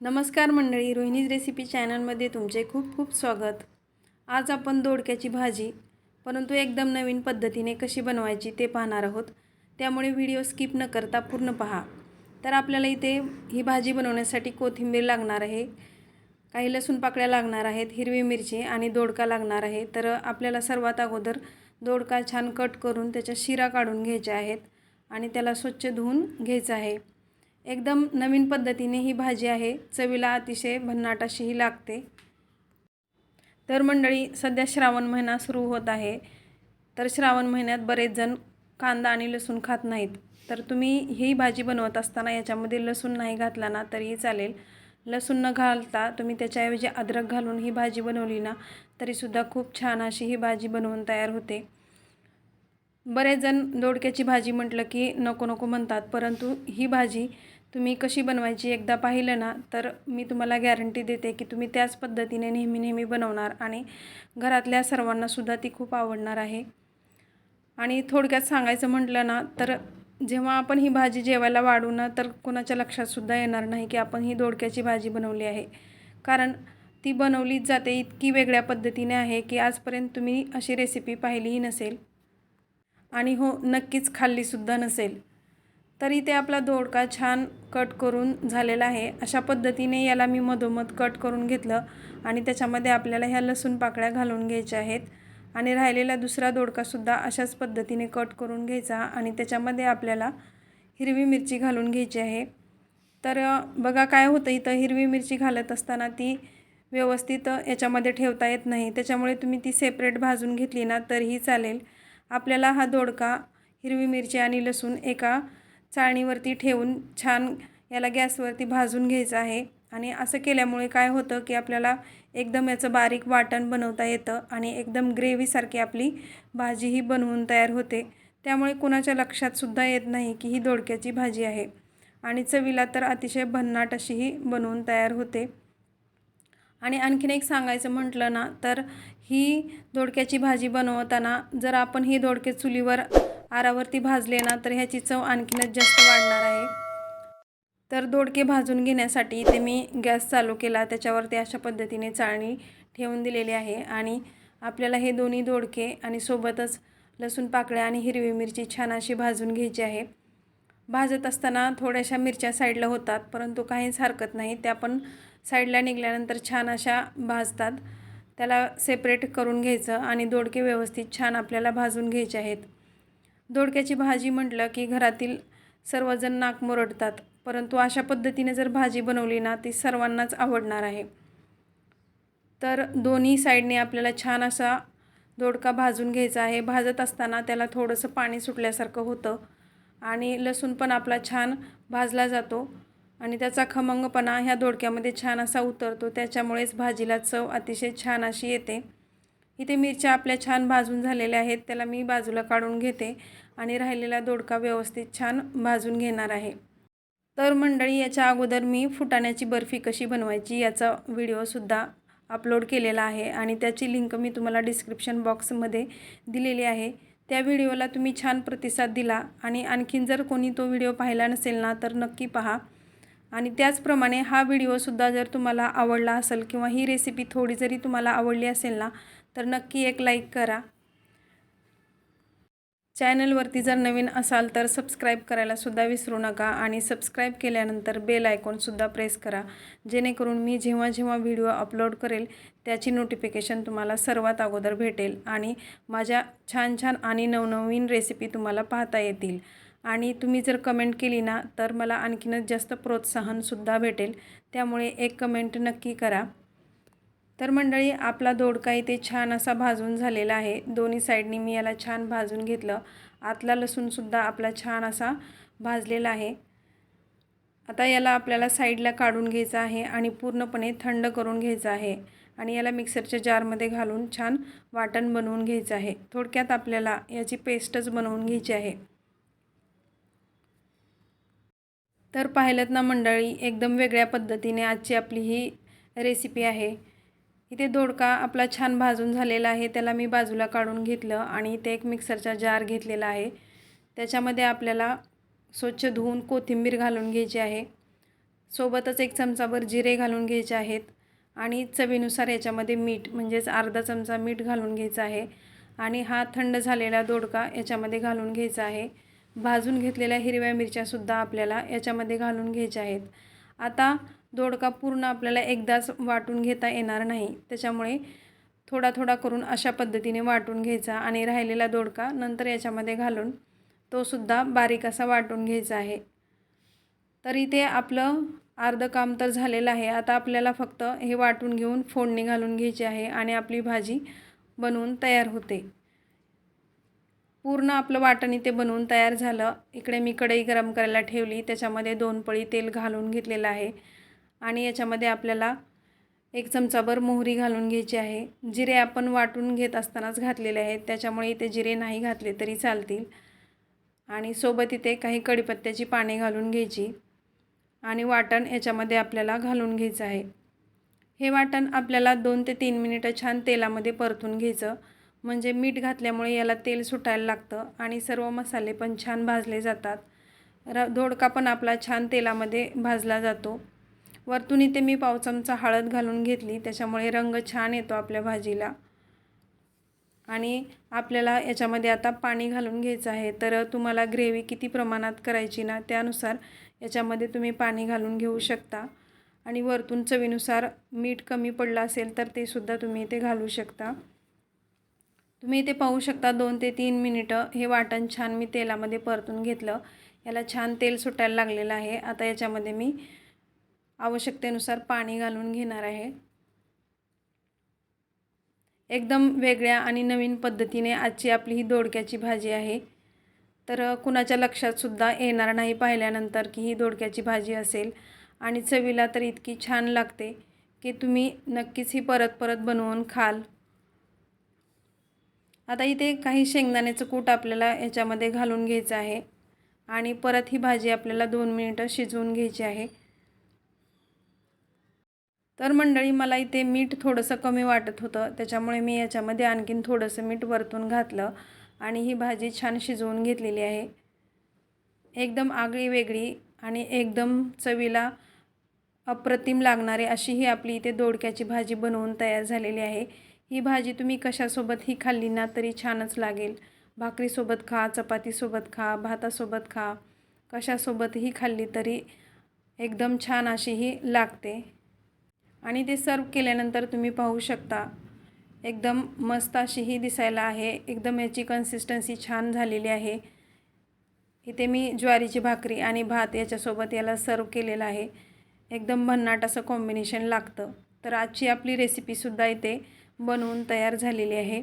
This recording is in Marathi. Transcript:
नमस्कार मंडळी रोहिणीज रेसिपी चॅनलमध्ये तुमचे खूप खूप स्वागत. आज आपण दोडक्याची भाजी परंतु एकदम नवीन पद्धतीने कशी बनवायची ते पाहणार आहोत. त्यामुळे व्हिडिओ स्किप न करता पूर्ण पहा. तर आपल्याला इथे ही भाजी बनवण्यासाठी कोथिंबीर लागणार आहे काही लसूण पाकळ्या लागणार आहेत हिरवी मिरची आणि दोडका लागणार आहे. तर आपल्याला सर्वात अगोदर दोडका छान कट करून त्याच्या शिरा काढून घ्यायच्या आहेत आणि त्याला स्वच्छ धुवून घ्यायचं आहे. एकदम नवीन पद्धतीने ही भाजी आहे. चवीला अतिशय भन्नाट अशी ही लागते. तर मंडळी सध्या श्रावण महिना सुरू होत आहे. तर श्रावण महिन्यात बरेच जण कांदा आणि लसूण खात नाहीत. तर तुम्ही ही भाजी बनवत असताना याच्यामध्ये लसूण नाही घातला ना तरीही चालेल. लसूण न घालता तुम्ही त्याच्याऐवजी अद्रक घालून ही भाजी बनवली ना तरीसुद्धा खूप छान अशी ही भाजी बनवून तयार होते. बरेच जण दोडक्याची भाजी म्हटलं की नको नको म्हणतात परंतु ही भाजी तुम्ही कशी बनवायची एकदा पाहिलं ना तर मी तुम्हाला गॅरंटी देते की तुम्ही त्याच पद्धतीने नेहमी नेहमी बनवणार आणि घरातल्या सर्वांनासुद्धा ती खूप आवडणार आहे. आणि थोडक्यात सांगायचं म्हटलं ना तर जेव्हा आपण ही भाजी जेवायला वाढू ना तर कोणाच्या लक्षातसुद्धा येणार नाही की आपण ही दोडक्याची भाजी बनवली आहे. कारण ती बनवलीच जाते इतकी वेगळ्या पद्धतीने आहे की आजपर्यंत तुम्ही अशी रेसिपी पाहिलीही नसेल. आणि हो नक्कीच खाल्लीसुद्धा नसेल. तर इथे आपला दोडका छान कट करून झालेला आहे. अशा पद्धतीने याला मी मधोमध कट करून घेतलं आणि त्याच्यामध्ये आपल्याला ह्या लसूण पाकळ्या घालून घ्यायच्या आहेत. आणि राहिलेला दुसरा दोडकासुद्धा अशाच पद्धतीने कट करून घ्यायचा आणि त्याच्यामध्ये आपल्याला हिरवी मिरची घालून घ्यायची आहे. तर बघा काय होतं इथं हिरवी मिरची घालत असताना ती व्यवस्थित याच्यामध्ये ठेवता येत नाही. त्याच्यामुळे तुम्ही ती सेपरेट भाजून घेतली ना तरीही चालेल. आपल्याला हा दोडका हिरवी मिरची आणि लसूण एका चाळणीवरती ठेवून छान याला गॅसवरती भाजून घ्यायचं आहे. आणि असं केल्यामुळे काय होतं की आपल्याला एकदम याचं बारीक वाटण बनवता येतं आणि एकदम ग्रेव्हीसारखी आपली भाजी ही बनवून तयार होते. त्यामुळे कुणाच्या लक्षातसुद्धा येत नाही की ही दोडक्याची भाजी आहे. आणि चवीला तर अतिशय भन्नाट अशी ही बनवून तयार होते. आणि आणखीन एक सांगायचं म्हटलं ना तर ही दोडक्याची भाजी बनवताना जर आपण ही दोडके चुलीवर आरावरती भाजले ना तर ह्याची चव आणखीनच जास्त वाढणार आहे. तर दोडके भाजून घेण्यासाठी इथे मी गॅस चालू केला. त्याच्यावरती अशा पद्धतीने चाळणी ठेवून दिलेली आहे. आणि आपल्याला हे दोन्ही दोडके आणि सोबतच लसूण पाकळ्या आणि हिरवी मिरची छान अशी भाजून घ्यायची आहे. भाजत असताना थोड्याशा मिरच्या साईडला होतात परंतु काहीच हरकत नाही. त्या पण साईडला निघाल्यानंतर छान अशा भाजतात. त्याला सेपरेट करून घ्यायचं आणि दोडके व्यवस्थित छान आपल्याला भाजून घ्यायचे आहेत. दोडक्याची भाजी म्हटलं की घरातील सर्वजण नाक मुरडतात. परंतु अशा पद्धतीने जर भाजी बनवली ना ती सर्वांनाच आवडणार आहे. तर दोन्ही साईडने आपल्याला छान असा दोडका भाजून घ्यायचा आहे. भाजत असताना त्याला थोडंसं पाणी सुटल्यासारखं होतं आणि लसूण पण आपला छान भाजला जातो आणि त्याचा खमंगपणा ह्या दोडक्यामध्ये छान असा उतरतो. त्याच्यामुळेच भाजीला चव अतिशय छान अशी येते. इथे मिरच्या आपल्या छान भाजून झालेल्या आहेत. त्याला मी बाजूला काढून घेते आणि राहिलेला दोडका व्यवस्थित छान भाजून घेणार आहे. तर मंडळी याच्या अगोदर मी फुटाण्याची बर्फी कशी बनवायची याचा व्हिडिओसुद्धा अपलोड केलेला आहे आणि त्याची लिंक मी तुम्हाला डिस्क्रिप्शन बॉक्समध्ये दिलेली आहे. त्या व्हिडिओला तुम्ही छान प्रतिसाद दिला आणि आणखीन जर कोणी तो व्हिडिओ पाहिला नसेल ना तर नक्की पहा. आणि त्याचप्रमाणे हा व्हिडिओसुद्धा जर तुम्हाला आवडला असेल किंवा ही रेसिपी थोडी जरी तुम्हाला आवडली असेल ना तर नक्की एक लाईक करा. चॅनलवरती जर नवीन असाल तर सबस्क्राईब करायलासुद्धा विसरू नका आणि सबस्क्राईब केल्यानंतर बेल आयकॉनसुद्धा प्रेस करा. जेणेकरून मी जेव्हा जेव्हा व्हिडिओ अपलोड करेल त्याची नोटिफिकेशन तुम्हाला सर्वात अगोदर भेटेल आणि माझ्या छान छान आणि नवनवीन रेसिपी तुम्हाला पाहता येतील. आणि तुम्ही जर कमेंट केली ना तर मला आणखीनच जास्त प्रोत्साहनसुद्धा भेटेल. त्यामुळे एक कमेंट नक्की करा. तर मंडळी आपला दोडका इथे छान असा भाजून झालेला आहे. दोन्ही साईडनी मी याला छान भाजून घेतलं. आतला लसूणसुद्धा आपला छान असा भाजलेला आहे. आता याला आपल्याला साईडला काढून घ्यायचं आहे आणि पूर्णपणे थंड करून घ्यायचं आहे. आणि याला मिक्सरच्या जारमध्ये घालून छान वाटण बनवून घ्यायचं आहे. थोडक्यात आपल्याला याची पेस्टच बनवून घ्यायची आहे. तर पाहिलं ना मंडळी एकदम वेगळ्या पद्धतीने आजची आपली ही रेसिपी आहे. इथे दोडका आपला छान भाजून झालेला आहे. त्याला मी बाजूला काढून घेतलं आणि इथे एक मिक्सरचा जार घेतलेला आहे. त्याच्यामध्ये आपल्याला स्वच्छ धुवून कोथिंबीर घालून घ्यायची आहे. सोबतच एक चमचाभर जिरे घालून घ्यायचे आहेत. आणि चवीनुसार याच्यामध्ये मीठ म्हणजेच अर्धा चमचा मीठ घालून घ्यायचं आहे. आणि हा थंड झालेला दोडका याच्यामध्ये घालून घ्यायचा आहे. भाजून घेतलेल्या हिरव्या मिरच्यासुद्धा आपल्याला याच्यामध्ये घालून घ्यायच्या आहेत. आता दोडका पूर्ण आपल्याला एकदाच वाटून घेता येणार नाही. त्याच्यामुळे थोडा थोडा करून अशा पद्धतीने वाटून घ्यायचा आणि राहिलेला दोडका नंतर याच्यामध्ये घालून तोसुद्धा बारीक असा वाटून घ्यायचा आहे. तरी ते आपलं अर्धं काम तर झालेलं आहे. आता आपल्याला फक्त हे वाटून घेऊन फोडणी घालून घ्यायची आहे आणि आपली भाजी बनवून तयार होते. पूर्ण आपलं वाटण इथे बनवून तयार झालं. इकडे मी कढई गरम करायला ठेवली. त्याच्यामध्ये दोन पळी तेल घालून घेतलेलं आहे. आणि याच्यामध्ये आपल्याला एक चमचाभर मोहरी घालून घ्यायची आहे. जिरे आपण वाटून घेत असतानाच घातलेले आहेत. त्याच्यामुळे इथे जिरे नाही घातले तरी चालतील. आणि सोबत इथे काही कढीपत्त्याची पाने घालून घ्यायची. आणि वाटण याच्यामध्ये आपल्याला घालून घ्यायचं आहे. हे वाटण आपल्याला दोन ते तीन मिनिटं छान तेलामध्ये परतून घ्यायचं. म्हणजे मीठ घातल्यामुळे याला तेल सुटायला लागतं आणि सर्व मसाले पण छान भाजले जातात. र दोडका पण आपला छान तेलामध्ये भाजला जातो. वरतून इथे मी पाव चमचा हळद घालून घेतली. त्याच्यामुळे रंग छान येतो आपल्या भाजीला. आणि आपल्याला याच्यामध्ये आता पाणी घालून घ्यायचं आहे. तर तुम्हाला ग्रेव्ही किती प्रमाणात करायची ना त्यानुसार याच्यामध्ये तुम्ही पाणी घालून घेऊ शकता. आणि वरतून चवीनुसार मीठ कमी पडलं असेल तर ते सुद्धा तुम्ही इथे घालू शकता. तुम्ही इथे पाहू शकता दोन ते तीन मिनिटं हे वाटण छान मी तेलामध्ये परतून घेतलं. याला छान तेल सुटायला लागलेलं आहे. आता याच्यामध्ये मी आवश्यकतेनुसार पाणी घालून घेणार आहे. एकदम वेगळ्या आणि नवीन पद्धतीने आजची आपली ही दोडक्याची भाजी आहे. तर कुणाच्या लक्षातसुद्धा येणार नाही पाहिल्यानंतर की ही दोडक्याची भाजी असेल. आणि चवीला तर इतकी छान लागते की तुम्ही नक्कीच ही परत परत बनवून खाल. आता इथे काही शेंगदाण्याचं कूट आपल्याला याच्यामध्ये घालून घ्यायचं आहे. आणि परत ही भाजी आपल्याला दोन मिनिटं शिजवून घ्यायची आहे. तर मंडळी मला इथे मीठ थोडंसं कमी वाटत होतं. त्याच्यामुळे मी याच्यामध्ये आणखीन थोडंसं मीठ वरतून घातलं आणि ही भाजी छान शिजवून घेतलेली आहे. एकदम आगळी वेगळी आणि एकदम चवीला अप्रतिम लागणारे अशी ही आपली इथे दोडक्याची भाजी बनवून तयार झालेली आहे. ही भाजी तुम्ही कशासोबत ही खाल्ली ना तरी छानच लागेल. भाकरीसोबत खा चपातीसोबत खा भातासोबत खा कशासोबतही खाल्ली तरी एकदम छान अशी ही लागते. आणि ते सर्व केल्यानंतर तुम्ही पाहू शकता. एकदम मस्त अशी ही दिसायला आहे. एकदम याची कन्सिस्टन्सी छान झालेली आहे. इथे मी ज्वारीची भाकरी आणि भात याच्यासोबत याला सर्व केलेलं आहे. एकदम भन्नाट असं कॉम्बिनेशन लागतं. तर आजची आपली रेसिपीसुद्धा इथे बनवून तयार झालेली आहे.